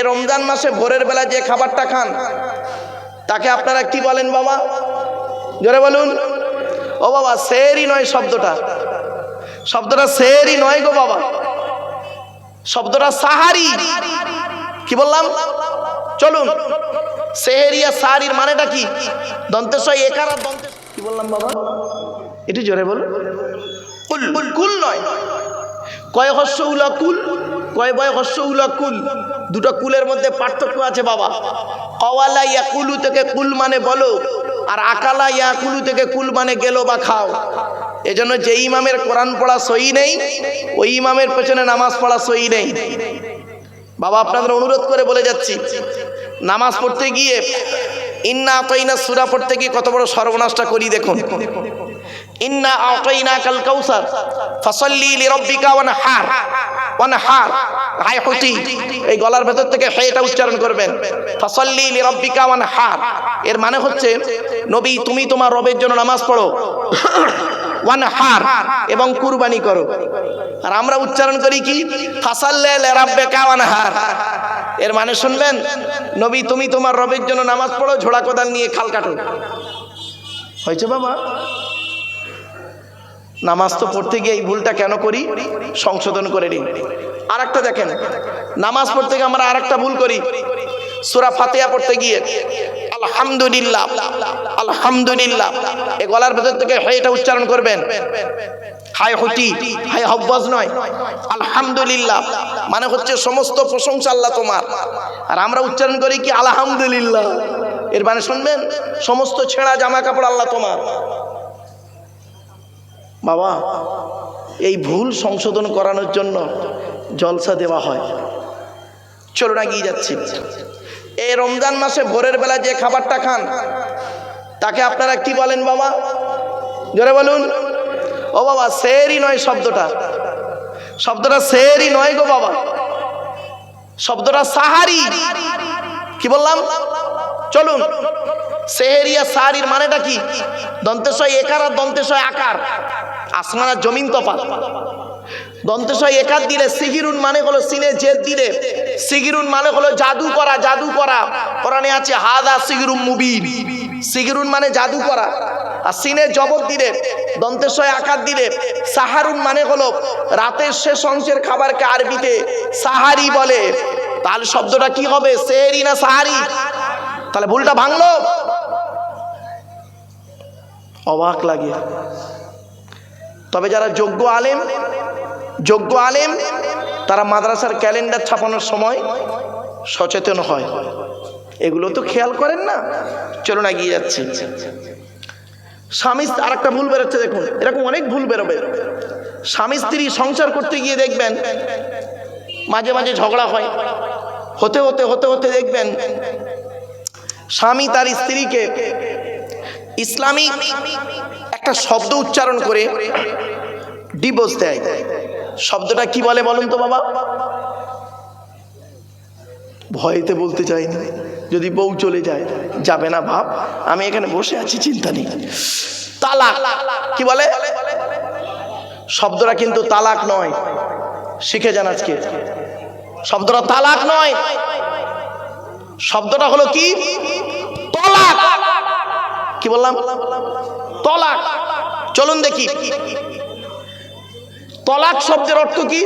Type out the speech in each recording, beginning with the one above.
এই রমজান মাসে ভোরের বেলা যে খাবারটা খান, তাকে আপনারা কি বলেন বাবা? জোরে বলুন। ও বাবা সেরই নয় শব্দটা। শব্দটা সেরই নয় গো বাবা। শব্দটা সাহারি। কি বললাম? চলুন। সেহেরিয়া সাহারির মানেটা কি? দন্তেশ্বর একার দন্তে কি বললাম বাবা? এটি জোরে বল কুল। কুল নয়। কয় হস্য উলা কুল? কয় বয় হস্য উলা কুল? দুটো কুলের মধ্যে পার্থক্য আছে বাবা। কওয়ালা ইয়া কুলু থেকে কুল মানে বলো, আর আকালা ইয়া কুলু থেকে কুল মানে গেলো বা খাও। এজন্য যে ইমামের কোরআন পড়া সই নেই, ওই ইমামের পেছনে নামাজ পড়া সই নেই। বাবা, আপনাদের অনুরোধ করে বলে যাচ্ছি, নামাজ পড়তে গিয়ে ইন্না আতইনা সুরা পড়তে গিয়ে কত বড় সর্বনাশটা করি দেখুন। ইন্না আতইনা কাল কাউসার ফাসাল্লি লিরাব্বিকা ওয়ানহার ওয়ানহার হাই হুতি, এই গলার ভেতর থেকে হেটা উচ্চারণ করবেন। ফাসাল্লি লিরাব্বিকা ওয়ানহার এর মানে হচ্ছে, নবী, তুমি তোমার রবের জন্য নামাজ পড়ো ওয়ানহার এবং কুরবানি করো। আর আমরা উচ্চারণ করি কি? ফাসাল্লে লিরাব্বিকা ওয়ানহার এর মানে শুনবেন, নবী, তুমি তোমার রবের জন্য নামাজ পড়ো, ঝোড়া কোদাল নিয়ে খাল কাটো। হয়েছে বাবা? নামাজ তো পড়তে গিয়ে এই ভুলটা কেন করি? সংশোধন করে নিন। আর একটা দেখেন, নামাজ পড়তে গিয়ে আমরা আর একটা ভুল করি। সুরা ফাতেয়া পড়তে গিয়ে, আলহামদুলিল্লাহ আলহামদুলিল্লাহ এই গলার ভেতর থেকে হয় এটা উচ্চারণ করবেন। হাই হটি হাই হব্বাজ নয়, আলহামদুলিল্লাহ মানে হচ্ছে সমস্ত প্রশংসা আল্লাহ তোমার। আর আমরা উচ্চারণ করি কি, আলহামদুলিল্লাহ। এর মানে শুনবেন, সমস্ত ছেঁড়া জামা কাপড় আল্লাহ তোমার। বাবা, এই ভুল সংশোধন করানোর জন্য জলসা দেওয়া হয়। চলো না গিয়ে যাচ্ছি। এই রমজান মাসে ভোরের বেলা যে খাবারটা খান, তাকে আপনারা কি বলেন বাবা? জোরে বলুন। ও বাবা সেরই নয় শব্দটা। শব্দটা সেরই নয় গো বাবা। শব্দটা সাহারি। কি বললাম? চলুন। সেহেরিয়া সাহারির মানেটা কি? দন্তেশয় একার আর দন্তেশয় আকার। আসমান আর জমিন তফাৎ। দন্তেশয় একার দিলে সিগিরুন মানে হলো সিনে জেদ দিলে। সিগিরুন মানে হলো জাদু করা জাদু করা। কোরআনে আছে, হাদা সিগিরুন মুবিন। সিগিরুন মানে জাদু করা। আর সিনে জবর দিলে, দন্তেশয় আকার দিলে, সাহারুন মানে হলো রাতের শেষ অংশের খাবারকে আরবিতে সাহারি বলে। তাহলে শব্দটা কি হবে? সেহরি না সাহারি? তাহলে ভুলটা ভাঙলো? অবাক লাগে। তবে যারা যোগ্য আলেম যোগ্য আলেম, তারা মাদ্রাসার ক্যালেন্ডার ছাপানোর সময় সচেতন হয়। এগুলো তো খেয়াল করেন না? চলুন এগিয়ে যাচ্ছি। স্বামী আর একটা ভুল বেরোচ্ছে দেখুন। এরকম অনেক ভুল বেরোবে। স্বামী স্ত্রী সংসার করতে গিয়ে দেখবেন, মাঝে মাঝে ঝগড়া হয়। হতে হতে হতে হতে দেখবেন, স্বামী তার স্ত্রীকে ইসলামী একটা শব্দ উচ্চারণ করে ডিভোর্স দেয়। শব্দটা কি বলে বলুন তো বাবা? ভয়েতে বলতে চাইনি যদি বউ চলে যায়, যাবে না ভাব আমি এখানে বসে আছি, চিন্তা নেই। তালাক। কি বলে? শব্দটা কিন্তু তালাক নয়। শিখে যান আজকে। শব্দটা তালাক নয়। শব্দটা হলো কি? তলাক। কি বললাম? তলাক। চলুন দেখি। তলাক শব্দের অর্থ কি?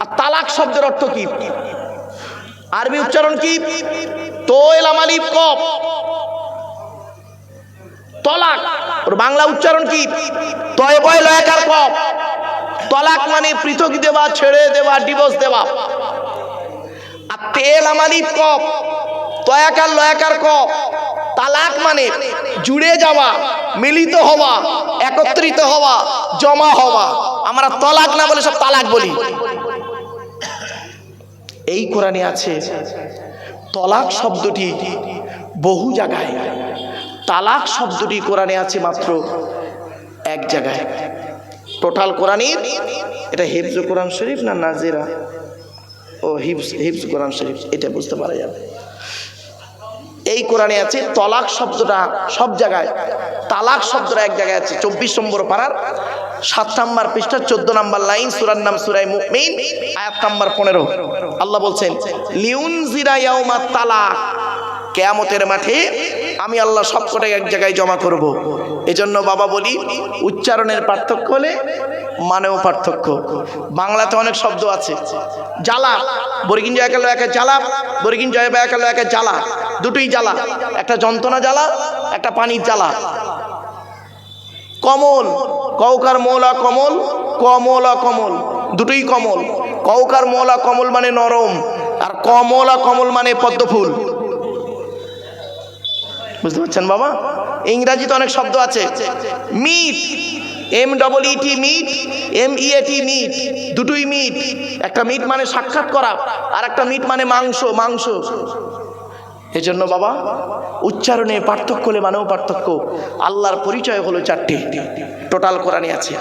আর তালাক শব্দের অর্থ কি? আরবি উচ্চারণ কি? আমালিফ কপ তলাক। ওর বাংলা উচ্চারণ কি? তয় বয় লয়াকার কপ তলাক মানে পৃথক দেওয়া, ছেড়ে দেওয়া ডিভোর্স দেওয়া। আর তেল আমালিফ কপ তয়াকার লয়াকার কপ তালাক মানে জুড়ে যাওয়া, মিলিত হওয়া, একত্রিত হওয়া, জমা হওয়া। আমরা তলাক না বলে সব তালাক বলি। এই কোরআনে আছে, তলাক শব্দটি বহু জায়গায়, তালাক শব্দটি কোরআনে আছে মাত্র এক জায়গায়। টোটাল কোরআনের, এটা হিফজ কোরআন শরীফ না নাজিরা? ও হিফজ হিফজ কোরআন শরীফ, এটা বুঝতে পারা যাবে। এই কোরআনে আছে, তলাক শব্দটা সব জায়গায়, তালাক শব্দটা এক জায়গায় আছে, চব্বিশ নম্বর পাড়ার সাত নাম্বার পৃষ্ঠা চোদ্দ নাম্বার লাইন, সুরার নাম সুরাই মুমিন, আয়াত নাম্বার পনেরো। আল্লাহ বলছেন লিউন জিরা ইয়াউমা তালাক, কেয়ামতের মাঠে আমি আল্লাহ সব সবকটাই এক জায়গায় জমা করব। এজন্য বাবা বলি, উচ্চারণের পার্থক্য হলে মানেও পার্থক্য। বাংলাতে অনেক শব্দ আছে, জ্বালা, বর্গিন জয় কালো একে জ্বালা, বর্গিন জয় কালো একে জ্বালা। দুটোই জ্বালা। একটা যন্ত্রণা জ্বালা, একটা পানির জ্বালা। কমল কৌকার মৌলা কমল, কমলা কমল, দুটোই কমল। কৌকার মৌলা কমল মানে নরম, আর কমলা কমল মানে পদ্ম ফুল বুঝতে পারছেন বাবা? ইংরাজিতে অনেক শব্দ আছে। Meet M double E T meet M E A T meet, দুটোই মিট। একটা মিট মানে সাক্ষাৎ করা, আর একটা মিট মানে মাংস মাংস। এজন্য বাবা, উচ্চারণে পার্থক্য হলে মানেও পার্থক্য। আল্লাহর পরিচয় হলো চারটি। টোটাল কোরআনে আছে।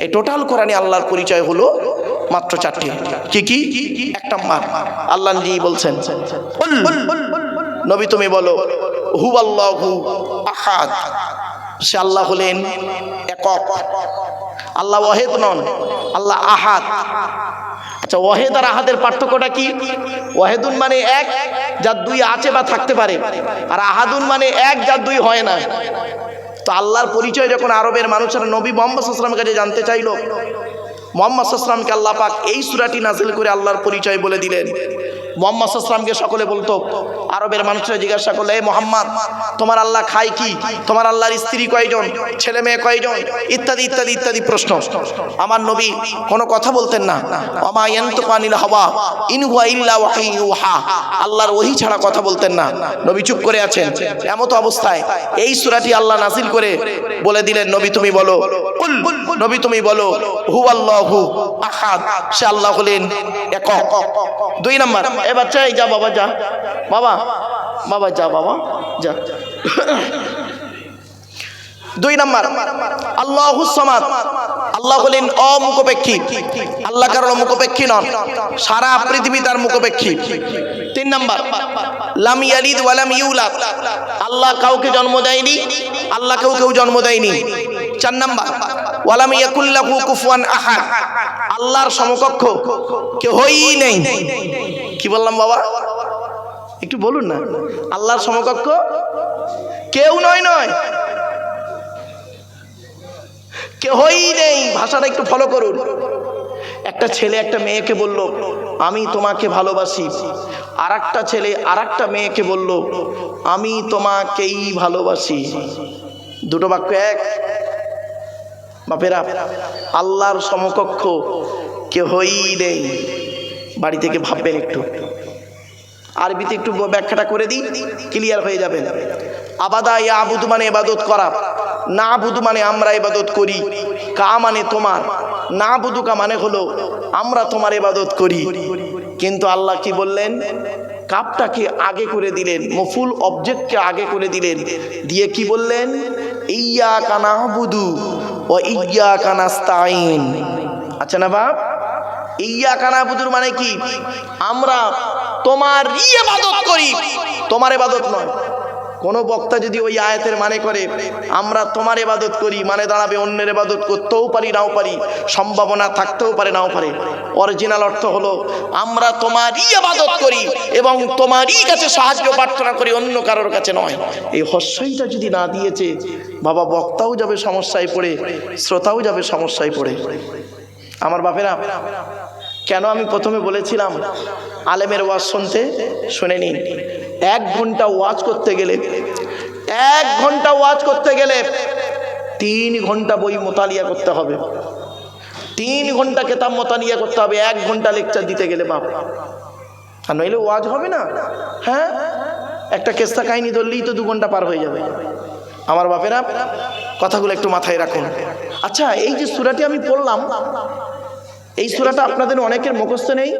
এই টোটাল কোরআনে আল্লাহর পরিচয় হলো মাত্র চারটি। কি কি? এক নম্বর। আল্লাহ জি বলছেন নবী তুমি বলো হু আল্লাহু আহাদ। সে আল্লাহ হলেন একক। আল্লাহ ওয়াহেদ নন, আল্লাহ আহাদ। আচ্ছা ওয়াহেদ আর আহাদের পার্থক্যটা কি? ওয়াহেদুন মানে এক, যার দুই আছে বা থাকতে পারে। আর আহাদুন মানে এক, যার দুই হয় না। তো আল্লাহর পরিচয় যখন আরবের মানুষেরা নবী মোহাম্মদ আসলামের কাছে জানতে চাইল, মোহাম্মদ আসলামকে আল্লাহ পাক এই সুরাটি নাজিল করে আল্লাহর পরিচয় বলে দিলেন। মোহাম্মদ আসলামকে সকলে বলতো, আরবের মানুষরা জিজ্ঞাসা করলে, "এ মোহাম্মদ, তোমার আল্লাহ খায় কি? তোমার আল্লাহর স্ত্রী কয়জন? ছেলে মেয়ে কয়জন? ইত্যাদি ইত্যাদি ইত্যাদি প্রশ্ন। আমার নবী কোনো কথা বলতেন না। অমায়ন্ত আনিল হওয়া ইনহুয়া ইল্লা ওয়াহি ইউহা আল্লাহর ওহি ছাড়া কথা বলতেন না। নবী চুপ করে আছেন। এমত অবস্থায় এই সুরাটি আল্লাহ নাজিল করে বলে দিলেন, নবী তুমি বলো। নবী তুমি বলো। হু আল্লাহু আহাদ, সে আল্লাহ হলেন একক। দুই নাম্বার, এ বাচ্চা, এই যা, বাবা যা। বাবা বাবা, যা বাবা, যা। দুই নাম্বার, আল্লাহ সমাদ। আল্লাহ হলেন অমুখপেক্ষী। আল্লাহ কারণ মুখপেক্ষী নন, সারা পৃথিবী তার মুখপেক্ষী। তিন নাম্বার, লাম ইয়ালিদ ওয়ালাম ইউলাদ। আল্লাহ কাউকে জন্ম দেয়নি, আল্লাহ কেউ কেউ জন্ম দেয়নি। চার নাম্বার ওয়ালাম ইয়াকুল্লাহু কুফুয়ান আহাদ। আল্লাহর সমকক্ষ কেউই নেই। কি বললাম বাবা? একটু বলুন না। আল্লাহর সমকক্ষ কেউ নয় নয়। কেহই নেই। ভাষাটা একটু ফলো করুন। একটা ছেলে একটা মেয়েকে বলল, আমি তোমাকে ভালোবাসি। আর একটা ছেলে আর একটা মেয়েকে বলল, আমি তোমাকেই ভালোবাসি। দুটো বাক্য এক। বাপেরা, আল্লাহর সমকক্ষ কেহই নেই। বাড়ি থেকে ভাববেন একটু। আরবিতে একটু ব্যাখ্যাটা করে দিই, ক্লিয়ার হয়ে যাবেন আবাদা ইয়া আবুদ মানে এবাদত করা। না বুধু মানে আমরা এবাদত করি, কা মানে তোমার। না বুধুকা মানে হলো আমরা তোমার এবাদত করি। কিন্তু আল্লাহ কি বললেন? কাপটাকে আগে করে দিলেন, মফুল অবজেক্টকে আগে করে দিলেন। দিয়ে কি বললেন? ইয়া কানা বুধু ও ইয়া আচ্ছা না বাপ? ইয়া কানা পুতুর মানে কি? আমরা তোমার ইবাদত করি। তোমার এবাদত নয়। কোন বক্তা যদি ওই আয়াতের মানে করে, আমরা তোমার এবাদত করি মানে দাঁড়াবে অন্যের এবাদত করতেও পারি, নাও পারি, সম্ভাবনা থাকতেও পারে, নাও পারে। অরিজিনাল অর্থ হলো, আমরা তোমারই আবাদত করি এবং তোমারই কাছে সাহায্য প্রার্থনা করি, অন্য কারোর কাছে নয়। এই হস্যইটা যদি না দিয়েছে, বাবা বক্তাও যাবে সমস্যায় পড়ে, শ্রোতাও যাবে সমস্যায় পড়ে। আমার বাপেরা, কেন আমি প্রথমে বলেছিলাম, আলেমের ওয়াজ শুনতে শুনে নিন এক ঘণ্টা ওয়াজ করতে গেলে, এক ঘণ্টা ওয়াজ করতে গেলে তিন ঘণ্টা বই মোতালিয়া করতে হবে। তিন ঘণ্টা কেতাব মোতালিয়া করতে হবে, এক ঘণ্টা লেকচার দিতে গেলে বাপ। আর নইলে ওয়াজ হবে না। হ্যাঁ? একটা কেস্তা কাহিনী ধরলেই তো দু ঘণ্টা পার হয়ে যাবে। আমার বাপেরা, কথাগুলো একটু মাথায় রাখুন। আচ্ছা এই যে সুরাটি আমি পড়লাম, এই সুরাটা আপনাদের অনেকের মুখস্থ নেই?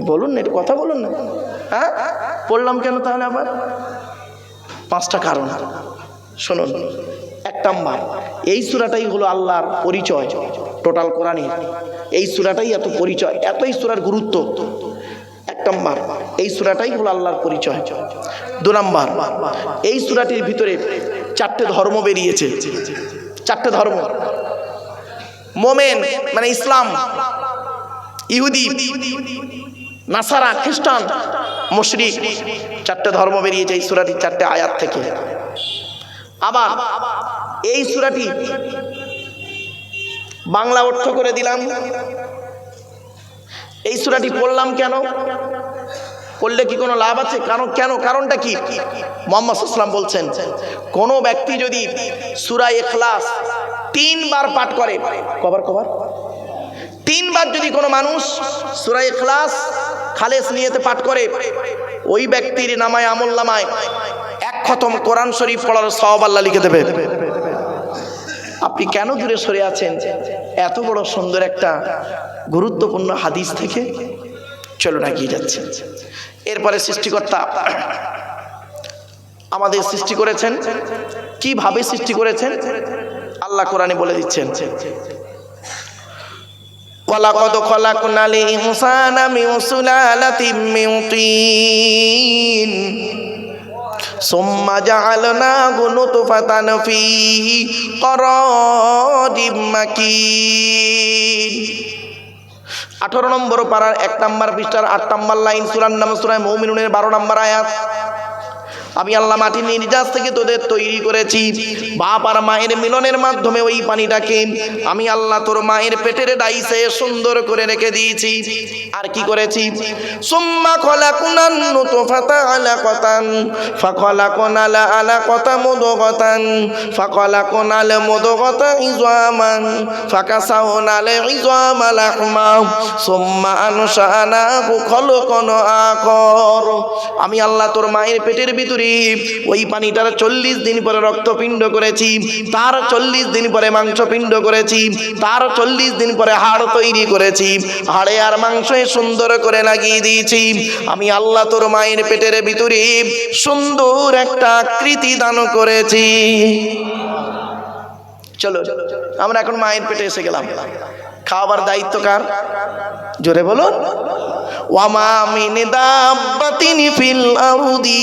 বলুন না, একটু কথা বলুন না। হ্যাঁ? পড়লাম কেন তাহলে আবার? পাঁচটা কারণ। শুনুন, এক নাম্বার, এই সুরাটাই হলো আল্লাহর পরিচয় টোটাল কোরআনে এই সুরাটাই এত পরিচয়, এতই সুরার গুরুত্ব। এক নাম্বার, এই সুরাটাই হলো আল্লাহর পরিচয়। দু নাম্বার, এই সুরাটির ভিতরে চারটে ধর্ম বেরিয়েছে। চারটে ধর্ম। মোমেন মানে ইসলাম, ইহুদি নাসারা, খ্রিস্টান, মুশরিক, চারটে ধর্ম বেরিয়েছে এই সুরাটির চারটে আয়াত থেকে। আবার এই সুরাটি বাংলা অর্থ করে দিলাম। এই সুরাটি পড়লাম কেন? করলে কি কোনো লাভ আছে? কারণ কেন? কারণটা কি? মোহাম্মদ ইসলাম বলছেন, কোনো ব্যক্তি যদি সুরা এখলাস তিনবার পাঠ করে, কবার কবার? তিনবার যদি কোনো মানুষ সুরা এখলাস খালেস নিয়েতে পাঠ করে, ওই ব্যক্তির নামায় আমল নামায় এক খতম কোরআন শরীফ পড়ার সব আল্লাহ লিখে দেবে। আপনি কেন দূরে সরে আছেন? এত বড় সুন্দর একটা গুরুত্বপূর্ণ হাদিস থেকে চলুন এগিয়ে যাচ্ছে। এরপরে সৃষ্টিকর্তা আমাদের সৃষ্টি করেছেন, কীভাবে সৃষ্টি করেছেন, আল্লাহ কোরআনে বলে দিচ্ছেন। ওয়ালাকদ খলাকনাল ইনসানা মিন সুলালাতিন মিন তিন। সুম্মা জাআলনাহু নুতফাতান ফি করারিম মাকিন। আঠারো নম্বর পাড়ার এক নম্বর পৃষ্ঠার আট নম্বর লাইন সুরান নাম সুরায় মৌমিনুনের বারো নম্বর আয়াত। আমি আল্লাহ মাটির নির্যাস থেকে তোদের তৈরি করেছি। বাপ আর মায়ের মিলনের মাধ্যমে ওই পানিটাকে আমি আল্লাহ তোর মায়ের পেটের ডাইসে সুন্দর করে রেখে দিয়েছি। আর কি করেছি? সুম্মা খলাকুনান নুতফাতা আলাকাতান, ফাখলাকুনাল আলাকাতা মুদগাতান, ফাখলাকুনাল মুদগাতা ইজামান, ফাকাসাউনাল ইজামা লাহমা। সুম্মা আনশানাহু খলকন আখর। আমি আল্লাহ তোর মায়ের পেটের ভিতরে ওই পানিটার চল্লিশ দিন পরে রক্তপিণ্ড করেছি। তার চল্লিশ দিন পরে মাংসপিণ্ড করেছি। তার চল্লিশ দিন পরে হাড় তৈরি করেছি। হাড়ে আর মাংসে সুন্দর করে লাগিয়ে দিয়েছি। আমি আল্লাহ তোর মায়ের পেটের ভিতরে সুন্দর একটা আকৃতি দান করেছি। চলো, আমরা এখন মায়ের পেটে এসে গেলাম। খাওয়াবার দায়িত্ব কার? জোরে বলুন। ওয়ামা মিন দাব্বাতিন ফিল আরদি।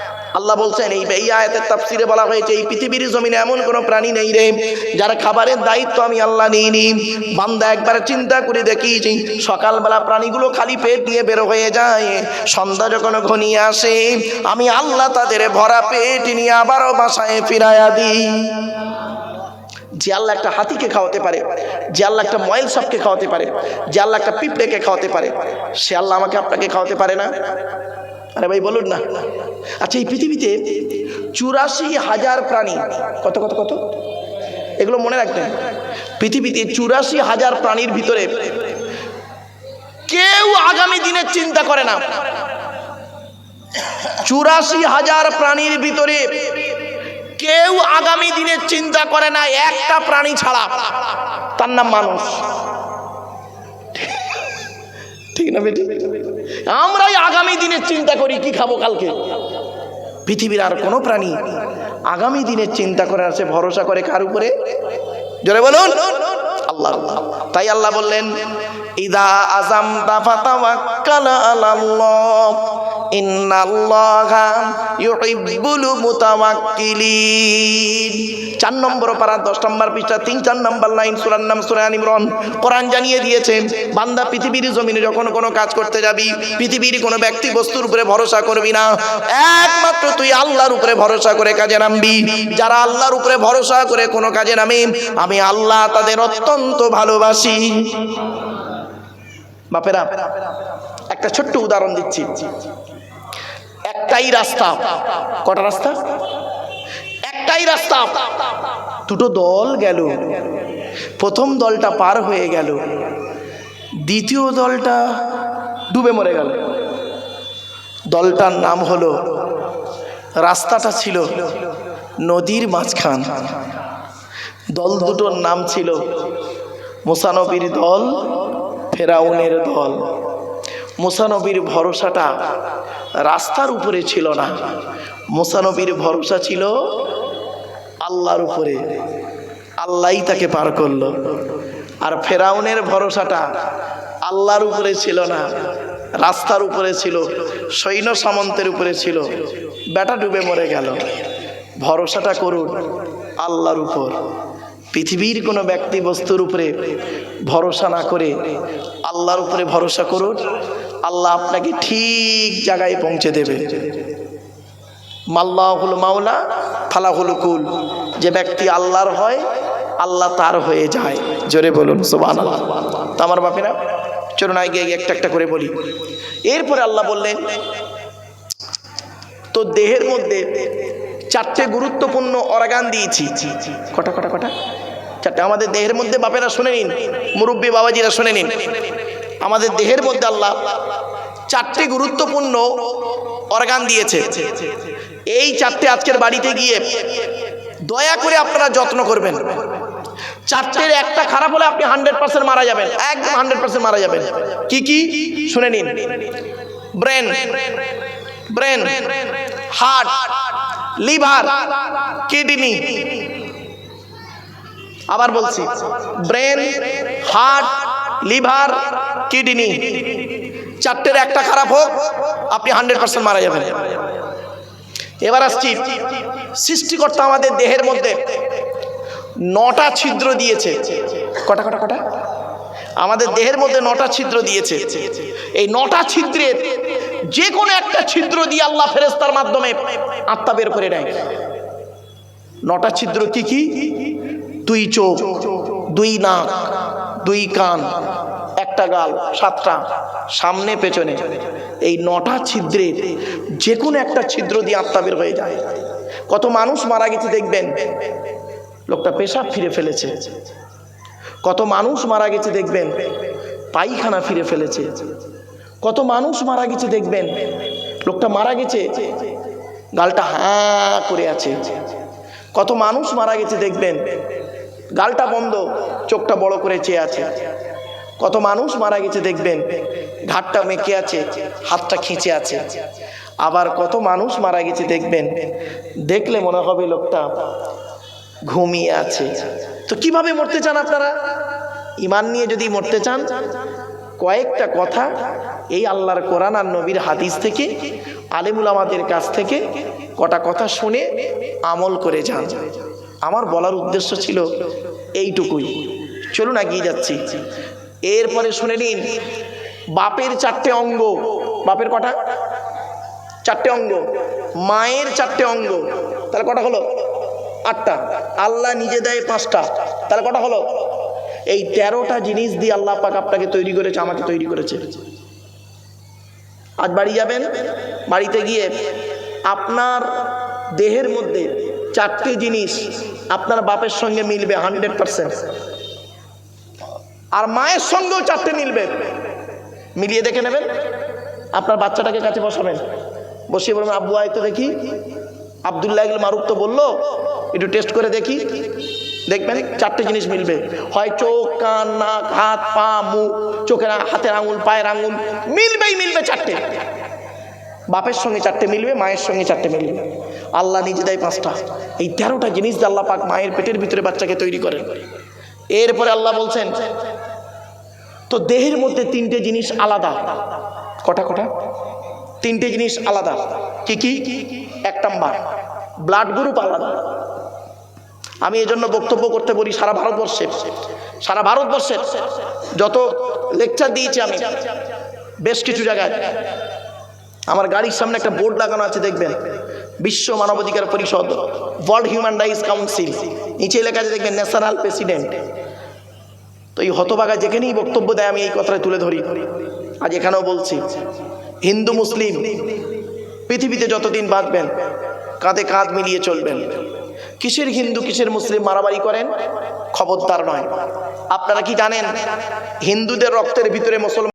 আল্লাহ বলছেন, এই এই আয়াতের তাফসিরে বলা হয়েছে, এই পৃথিবীর জমিনে এমন কোনো প্রাণী নেই রে, যার খাবারের দায়িত্ব আমি আল্লাহ নিইনি। বান্দা একবার চিন্তা করে দেখিয়েছি, সকালবেলা প্রাণীগুলো খালি পেট নিয়ে বের হয়ে যায়, সন্ধ্যা যখন ঘনিয়ে আসে, আমি আল্লাহ তাদের ভরা পেট নিয়ে আবারও বাসায় ফিরাইয়া দিই। যে আল্লাহ একটা হাতিকে খাওয়াতে পারে, যে আল্লাহ একটা ময়েল সাপকে খাওয়াতে পারে, যে আল্লাহ একটা পিঁপড়েকে খাওয়াতে পারে, সে আল্লাহ আমাকে আপনাকে খাওয়াতে পারে না? আরে ভাই, বলুন না। আচ্ছা এই পৃথিবীতে চুরাশি হাজার প্রাণী, কত কত কত? এগুলো মনে রাখবেন। পৃথিবীতে চুরাশি হাজার প্রাণীর ভিতরে কেউ আগামী দিনের চিন্তা করে না। চুরাশি হাজার প্রাণীর ভিতরে কেউ আগামী দিনের চিন্তা করে না, একটা প্রাণী ছাড়া। তার নাম মানুষ। ঠিক না বেটি? আমরাই আগামী দিনের চিন্তা করি কি খাব কালকে। পৃথিবীর আর কোনো প্রাণী আগামী দিনের চিন্তা করে আছে ভরসা করে কার উপরে? জোরে বলুন। আল্লাহ। তাই আল্লাহ বললেন, ইদা আজাম আলাল্লাহ। ইন্নাল্লাহা ইউহিব্বুল মুতাওয়াক্কিলিন চার নম্বর দশ নম্বর পৃষ্ঠা, তিন, চার নম্বর লাইন কোরআন জানিয়ে বান্দা পৃথিবীর যখন কোনো কাজ করতে যাবি, পৃথিবীর কোনো ব্যক্তি বস্তুর উপরে ভরসা করবি না। একমাত্র তুই আল্লাহর উপরে ভরসা করে কাজে নামবি। যারা আল্লাহর উপরে ভরসা করে কোনো কাজে নামে, আমি আল্লাহ তাদের অত্যন্ত ভালোবাসি। বাপেরা, একটা ছোট্ট উদাহরণ দিচ্ছি। একটাই রাস্তা। কটা রাস্তা? একটাই রাস্তা। দুটো দল গেল। প্রথম দলটা পার হয়ে গেল। দ্বিতীয় দলটা ডুবে মরে গেল। দলটার নাম হলো রাস্তাটা ছিল নদীর মাঝখান। দল দুটোর নাম ছিল মোসানবির দল, ফেরাউনের দল। মোসানবির ভরসাটা রাস্তার উপরে ছিল না। মোসানবির ভরসা ছিল আল্লাহর উপরে। আল্লাহই তাকে পার করল। আর ফেরাউনের ভরসাটা আল্লাহর উপরে ছিল না, রাস্তার উপরে ছিল, সৈন্য সামন্তের উপরে ছিল। বেটা ডুবে মরে গেল। ভরসাটা করুন আল্লাহর উপর। পৃথিবীর কোনো ব্যক্তি বস্তুর উপরে ভরসা না করে আল্লাহর উপরে ভরসা করুন আল্লাহ আপনাকে ঠিক জায়গায় পৌঁছে দেবে। মাল্লাহুল মাওলা, ফালাহুল কুল। যে ব্যক্তি আল্লাহর হয়, আল্লাহ তার হয়ে যায়। জোরে বলুন সোবান তো আমার বাপেরা, চলুন আগে একটা একটা করে বলি। এরপরে আল্লাহ বললেন, তো দেহের মধ্যে চারটে গুরুত্বপূর্ণ অর্গান দিয়েছি। কটা কটা কটা? চারটে। আমাদের দেহের মধ্যে বাপেরা শুনে নিন, মুরব্বী বাবাজিরা শুনে নিন। আমাদের দেহের মধ্যে আল্লাহ চারটে গুরুত্বপূর্ণ অর্গান দিয়েছে। এই চারটে আজকের বাড়িতে গিয়ে দয়া করে আপনারা যত্ন করবেন। চারটের একটা খারাপ হলে আপনি হান্ড্রেড পার্সেন্ট মারা যাবেন। একদম হান্ড্রেড পার্সেন্ট মারা যাবেন। কি কি? শুনে নিন। Brain. Brain. Heart. Liver. Kidney. আবার বলছি। ব্রেন, হার্ট লিভার, কিডনি, চারটের একটা খারাপ হোক, আপনি হান্ড্রেড পার্সেন্ট মারা যাবেন। এবার আসছি, সৃষ্টিকর্তা আমাদের দেহের মধ্যে নটা ছিদ্র দিয়েছে। কটা কটা কটা? আমাদের দেহের মধ্যে নটা ছিদ্র দিয়েছে। এই নটা ছিদ্রের যে কোনো একটা ছিদ্র দিয়ে আল্লাহ ফেরেস্তার মাধ্যমে আত্মা বের করে নেয়। নটা ছিদ্র কি কি? দুই চোখ, দুই নাক দুই কান, একটা গাল, সাতটা, সামনে, পেছনে। এই নটা ছিদ্রের যে কোনো একটা ছিদ্র দিয়ে আত্মা বের হয়ে যায়। কত মানুষ মারা গেছে দেখবেন? লোকটা পেশাব ফিরে ফেলেছে। কত মানুষ মারা গেছে দেখবেন? পায়খানা ফিরে ফেলেছে। কত মানুষ মারা গেছে দেখবেন? লোকটা মারা গেছে। গালটা হাঁ করে আছে। কত মানুষ মারা গেছে দেখবেন? গালটা বন্ধ। চোখটা বড় করে চেয়ে আছে। কত মানুষ মারা গেছে দেখবেন, ঘাটটা মেকে আছে, হাতটা খিঁচে আছে। আবার কত মানুষ মারা গেছে দেখবেন, দেখলে মনে হবে লোকটা ঘুমিয়ে আছে। তো কীভাবে মরতে চান আপনারা? ইমান নিয়ে যদি মরতে চান, কয়েকটা কথা এই আল্লাহর কোরআন আর নবীর হাদিস থেকে, আলেমুল আমাদের কাছ থেকে কটা কথা শুনে আমল করে যান। আমার বলার উদ্দেশ্য ছিল এইটুকুই। চলুন এগিয়ে যাচ্ছি। এরপরে শুনে নিন, বাপের চারটে অঙ্গ। বাপের কটা? চারটে অঙ্গ। মায়ের চারটে অঙ্গ। তাহলে কটা হলো? আটটা। আল্লাহ নিজে দেয় পাঁচটা। তাহলে কটা হলো? এই তেরোটা জিনিস দিয়ে আল্লাহ পাক আপনাকে তৈরি করেছে, আমাকে তৈরি করেছে। আজ বাড়ি যাবেন? বাড়িতে গিয়ে আপনার দেহের মধ্যে চারটে জিনিস আপনার বাপের সঙ্গে মিলবে হান্ড্রেড পারসেন্ট আর মায়ের সঙ্গেও চারটে মিলবে। মিলিয়ে দেখে নেবেন, আপনার বাচ্চাটাকে কাছে বসাবেন। বসিয়ে বলবেন, আব্বু, আয় তো দেখি। আবদুল্লাহ মারুফ তো বলল, একটু টেস্ট করে দেখি। দেখবেন, চারটে জিনিস মিলবে। হয় চোখ, কান, নাক, হাত, পা, মুখ, চোখের হাতের আঙুল, পায়ের আঙুল, মিলবেই মিলবে চারটে। বাপের সঙ্গে চারটে মিলবে, মায়ের সঙ্গে চারটে মিলবে। আল্লাহ নিজে দেয় পাঁচটা। এই তেরোটা জিনিস দিয়ে আল্লাহ পাক মায়ের পেটের ভিতরে বাচ্চাকে তৈরি করেন। এরপরে আল্লাহ বলছেন, তো দেহের মধ্যে তিনটে জিনিস আলাদা। কটা কটা? তিনটে জিনিস আলাদা। কি কি? এক নাম্বার ব্লাড গ্রুপ আলাদা। আমি এই জন্য বক্তব্য করতে বলি সারা ভারতবর্ষে। সারা ভারতবর্ষের যত লেকচার দিয়েছি আমি, বেশ কিছু জায়গায়। আমার গাড়ির সামনে একটা বোর্ড লাগানো আছে, দেখবেন? বিশ্ব মানবাধিকার পরিষদ ওয়ার্ল্ড হিউম্যান রাইটস কাউন্সিল নিচে আছে, দেখবেন ন্যাশনাল প্রেসিডেন্ট তো এই হতবাগা যেখানেই বক্তব্য দেয়, আমি এই কথাটা তুলে ধরি। আজ এখানেও বলছি, হিন্দু, মুসলিম, পৃথিবীতে যতদিন বাঁচবেন, কাঁধে কাঁধ মিলিয়ে চলবেন। কিসের হিন্দু, কিসের মুসলিম মারামারি করেন? খবরদার নয়। আপনারা কি জানেন, হিন্দুদের রক্তের ভিতরে মুসলমান